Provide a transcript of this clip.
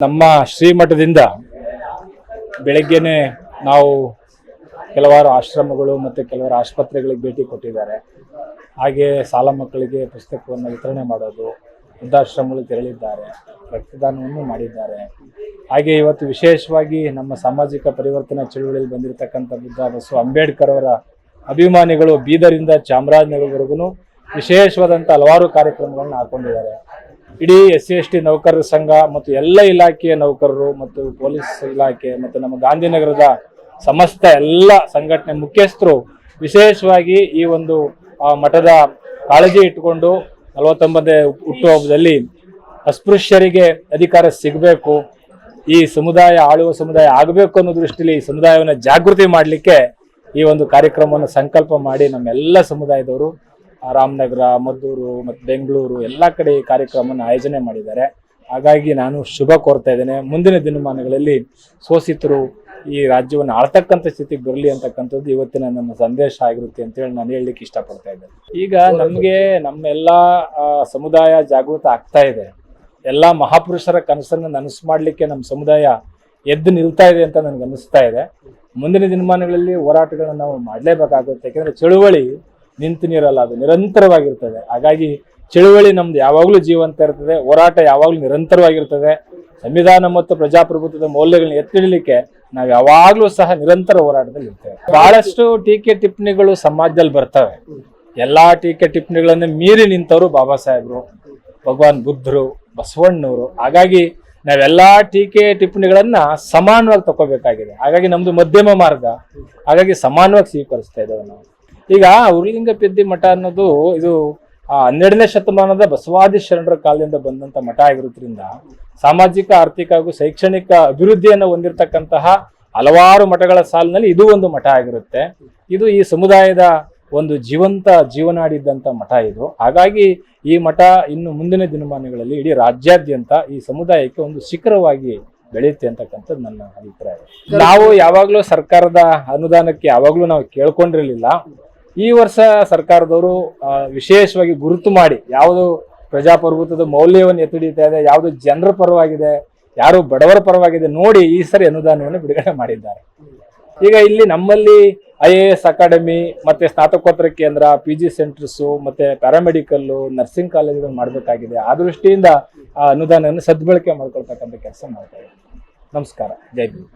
ನಮ್ಮ ಶ್ರೀಮಠದಿಂದ ಬೆಳಗ್ಗೆನೆ ನಾವು ಕೆಲವಾರು ಆಶ್ರಮಗಳು ಮತ್ತು ಕೆಲವಾರು ಆಸ್ಪತ್ರೆಗಳಿಗೆ ಭೇಟಿ ಕೊಟ್ಟಿದ್ದಾರೆ. ಹಾಗೆ ಸಾಲ ಮಕ್ಕಳಿಗೆ ಪುಸ್ತಕವನ್ನು ವಿತರಣೆ ಮಾಡೋದು, ವೃದ್ಧಾಶ್ರಮಗಳು ತೆರಳಿದ್ದಾರೆ, ರಕ್ತದಾನವನ್ನು ಮಾಡಿದ್ದಾರೆ. ಹಾಗೆ ಇವತ್ತು ವಿಶೇಷವಾಗಿ ನಮ್ಮ ಸಾಮಾಜಿಕ ಪರಿವರ್ತನಾ ಚಳುವಳಿಯಲ್ಲಿ ಬಂದಿರತಕ್ಕಂಥ ಬುದ್ಧ ಬಸವ ಅಂಬೇಡ್ಕರ್ ಅವರ ಅಭಿಮಾನಿಗಳು ಬೀದರಿಂದ ಚಾಮರಾಜನಗರವರೆಗೂ ವಿಶೇಷವಾದಂಥ ಹಲವಾರು ಕಾರ್ಯಕ್ರಮಗಳನ್ನು ಹಾಕೊಂಡಿದ್ದಾರೆ. ಇಡೀ ಎಸ್ ಸಿ ಎಸ್ ಟಿ ನೌಕರರ ಸಂಘ ಮತ್ತು ಎಲ್ಲ ಇಲಾಖೆಯ ನೌಕರರು ಮತ್ತು ಪೊಲೀಸ್ ಇಲಾಖೆ ಮತ್ತು ನಮ್ಮ ಗಾಂಧಿನಗರದ ಸಮಸ್ತ ಎಲ್ಲ ಸಂಘಟನೆ ಮುಖ್ಯಸ್ಥರು ವಿಶೇಷವಾಗಿ ಈ ಒಂದು ಮಠದ ಕಾಳಜಿ ಇಟ್ಟುಕೊಂಡು ನಲವತ್ತೊಂಬತ್ತನೇ ಹುಟ್ಟುಹಬ್ಬದಲ್ಲಿ ಅಸ್ಪೃಶ್ಯರಿಗೆ ಅಧಿಕಾರ ಸಿಗಬೇಕು, ಈ ಸಮುದಾಯ ಆಳುವ ಸಮುದಾಯ ಆಗಬೇಕು ಅನ್ನೋ ದೃಷ್ಟಿಯಲ್ಲಿ ಈ ಸಮುದಾಯವನ್ನು ಜಾಗೃತಿ ಮಾಡಲಿಕ್ಕೆ ಈ ಒಂದು ಕಾರ್ಯಕ್ರಮವನ್ನು ಸಂಕಲ್ಪ ಮಾಡಿ ನಮ್ಮೆಲ್ಲ ಸಮುದಾಯದವರು ರಾಮನಗರ, ಮದ್ದೂರು ಮತ್ತು ಬೆಂಗಳೂರು ಎಲ್ಲ ಕಡೆ ಈ ಕಾರ್ಯಕ್ರಮವನ್ನು ಆಯೋಜನೆ ಮಾಡಿದ್ದಾರೆ. ಹಾಗಾಗಿ ನಾನು ಶುಭ ಕೋರ್ತಾ ಇದ್ದೇನೆ. ಮುಂದಿನ ದಿನಮಾನಗಳಲ್ಲಿ ಸೋಸಿತರು ಈ ರಾಜ್ಯವನ್ನು ಆಳ್ತಕ್ಕಂಥ ಸ್ಥಿತಿಗೆ ಬರಲಿ ಅಂತಕ್ಕಂಥದ್ದು ಇವತ್ತಿನ ನಮ್ಮ ಸಂದೇಶ ಆಗಿರುತ್ತೆ ಅಂತೇಳಿ ನಾನು ಹೇಳಲಿಕ್ಕೆ ಇಷ್ಟಪಡ್ತಾ ಇದ್ದೇನೆ. ಈಗ ನಮಗೆ ನಮ್ಮೆಲ್ಲ ಸಮುದಾಯ ಜಾಗೃತ ಆಗ್ತಾ ಇದೆ. ಎಲ್ಲ ಮಹಾಪುರುಷರ ಕನಸನ್ನು ನನಸು ಮಾಡಲಿಕ್ಕೆ ನಮ್ಮ ಸಮುದಾಯ ಎದ್ದು ನಿಲ್ತಾ ಇದೆ ಅಂತ ನನಗೆ ಅನಿಸ್ತಾ ಇದೆ. ಮುಂದಿನ ದಿನಮಾನಗಳಲ್ಲಿ ಹೋರಾಟಗಳನ್ನು ನಾವು ಮಾಡಲೇಬೇಕಾಗುತ್ತೆ. ಯಾಕೆಂದರೆ ಚಳುವಳಿ ನಿಂತು ನೀರಲ್ಲ, ಅದು ನಿರಂತರವಾಗಿರ್ತದೆ. ಹಾಗಾಗಿ ಚಳುವಳಿ ನಮ್ದು ಯಾವಾಗಲೂ ಜೀವಂತ ಇರ್ತದೆ, ಹೋರಾಟ ಯಾವಾಗಲೂ ನಿರಂತರವಾಗಿರ್ತದೆ. ಸಂವಿಧಾನ ಮತ್ತು ಪ್ರಜಾಪ್ರಭುತ್ವದ ಮೌಲ್ಯಗಳನ್ನ ಎತ್ತಿಡಲಿಕ್ಕೆ ನಾವು ಯಾವಾಗಲೂ ಸಹ ನಿರಂತರ ಹೋರಾಟದಲ್ಲಿ ಇರ್ತೇವೆ. ಬಹಳಷ್ಟು ಟೀಕೆ ಟಿಪ್ಪಣಿಗಳು ಸಮಾಜದಲ್ಲಿ ಬರ್ತವೆ. ಎಲ್ಲಾ ಟೀಕೆ ಟಿಪ್ಪಣಿಗಳನ್ನು ಮೀರಿ ನಿಂತವರು ಬಾಬಾ ಸಾಹೇಬರು, ಭಗವಾನ್ ಬುದ್ಧರು, ಬಸವಣ್ಣವರು. ಹಾಗಾಗಿ ನಾವೆಲ್ಲಾ ಟೀಕೆ ಟಿಪ್ಪಣಿಗಳನ್ನ ಸಮಾನವಾಗಿ ತಗೋಬೇಕಾಗಿದೆ ಹಾಗಾಗಿ ನಮ್ದು ಮಧ್ಯಮ ಮಾರ್ಗ. ಹಾಗಾಗಿ ಸಮಾನವಾಗಿ ಸ್ವೀಕರಿಸ್ತಾ ಇದ್ದೇವೆ ನಾವು. ಈಗ ಉರುಳಿಂಗ ಪೆದ್ದಿ ಮಠ ಅನ್ನೋದು ಇದು ಹನ್ನೆರಡನೇ ಶತಮಾನದ ಬಸವಾದಿ ಶರಣರ ಕಾಲದಿಂದ ಬಂದಂತ ಮಠ ಆಗಿರೋದ್ರಿಂದ ಸಾಮಾಜಿಕ ಆರ್ಥಿಕ ಹಾಗೂ ಶೈಕ್ಷಣಿಕ ಅಭಿವೃದ್ಧಿಯನ್ನು ಹೊಂದಿರತಕ್ಕಂತಹ ಹಲವಾರು ಮಠಗಳ ಸಾಲಿನಲ್ಲಿ ಇದು ಒಂದು ಮಠ ಆಗಿರುತ್ತೆ. ಇದು ಈ ಸಮುದಾಯದ ಒಂದು ಜೀವಂತ ಜೀವನಾಡಿದ್ದಂಥ ಮಠ ಇದು. ಹಾಗಾಗಿ ಈ ಮಠ ಇನ್ನು ಮುಂದಿನ ದಿನಮಾನಗಳಲ್ಲಿ ಇಡೀ ರಾಜ್ಯಾದ್ಯಂತ ಈ ಸಮುದಾಯಕ್ಕೆ ಒಂದು ಶಿಖರವಾಗಿ ಬೆಳೆಯುತ್ತೆ ಅಂತಕ್ಕಂಥದ್ದು ನನ್ನ ಅಭಿಪ್ರಾಯ. ನಾವು ಯಾವಾಗಲೂ ಸರ್ಕಾರದ ಅನುದಾನಕ್ಕೆ ಯಾವಾಗಲೂ ನಾವು ಕೇಳ್ಕೊಂಡಿರಲಿಲ್ಲ. ಈ ವರ್ಷ ಸರ್ಕಾರದವರು ವಿಶೇಷವಾಗಿ ಗುರುತು ಮಾಡಿ ಯಾವುದು ಪ್ರಜಾಪ್ರಭುತ್ವದ ಮೌಲ್ಯವನ್ನು ಎತ್ತಿಡಿತಾ ಇದೆ, ಯಾವುದು ಜನರ ಪರವಾಗಿದೆ, ಯಾರು ಬಡವರ ಪರವಾಗಿದೆ ನೋಡಿ ಈ ಸರಿ ಅನುದಾನವನ್ನು ಬಿಡುಗಡೆ ಮಾಡಿದ್ದಾರೆ. ಈಗ ಇಲ್ಲಿ ನಮ್ಮಲ್ಲಿ ಐ ಎ ಎಸ್ ಅಕಾಡೆಮಿ ಮತ್ತೆ ಸ್ನಾತಕೋತ್ತರ ಕೇಂದ್ರ ಪಿ ಜಿ ಸೆಂಟರ್ಸು ಮತ್ತೆ ಪ್ಯಾರಾಮೆಡಿಕಲ್ಲು ನರ್ಸಿಂಗ್ ಕಾಲೇಜುಗಳು ಮಾಡಬೇಕಾಗಿದೆ. ಆ ದೃಷ್ಟಿಯಿಂದ, ಆ ಅನುದಾನವನ್ನು ಸದ್ಬಳಕೆ ಮಾಡ್ಕೊಳ್ತಕ್ಕಂಥ ಕೆಲಸ ಮಾಡ್ತಾ ನಮಸ್ಕಾರ. ಜೈ ಭೀಮ್